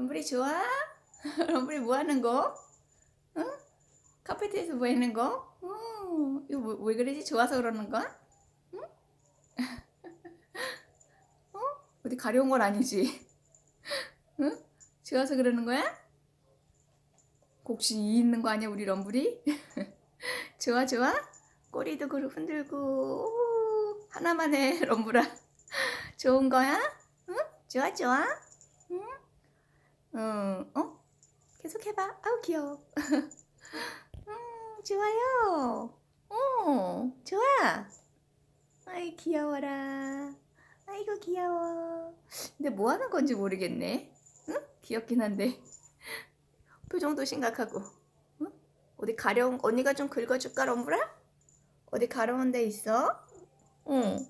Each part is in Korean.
럼블이 좋아? 럼블이 뭐 하는 거? 응? 카페트에서 뭐 하는 거? 어, 이거 뭐, 왜 그러지? 좋아서 그러는 거야? 응? 어? 어디 가려운 건 아니지? 응? 좋아서 그러는 거야? 혹시 이 있는 거 아니야 우리 럼블이? 좋아 좋아? 꼬리도 그렇 흔들고 오, 하나만 해 럼블아 좋은 거야? 응? 좋아 좋아? 응? 응, 어? 계속 해봐. 아우, 귀여워. 음, 좋아요. 어, 좋아. 아이, 귀여워라. 아이고, 귀여워. 근데 뭐 하는 건지 모르겠네. 응? 귀엽긴 한데. 표정도 심각하고. 응? 어디 가려운, 언니가 좀 긁어줄까, 럼브라? 어디 가려운 데 있어? 응.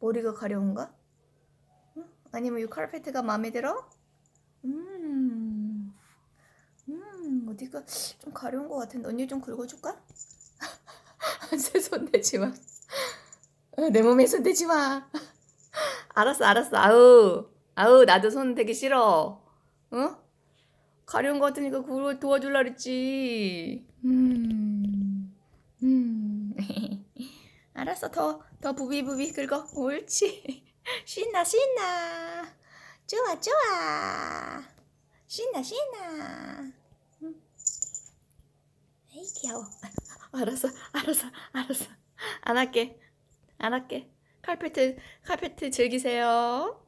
머리가 가려운가? 응? 아니면 이 카페트가 마음에 들어? 음, 음, 어디가 좀 가려운 것 같은데 언니 좀 긁어줄까? 손 대지 마. 어, 내 몸에 손 대지 마. 알았어, 알았어. 아우, 아우, 나도 손 대기 싫어. 어? 가려운 것 같으니까 그걸 도와줄라 그랬지. 음, 음. 알았어, 더, 더 부비부비 긁어. 옳지. 신나, 신나. 좋아 좋아 신나 신나 응. 에이 귀여워. 알았어 알았어 알았어. 안 할게 안 할게. 카페트 카페트 즐기세요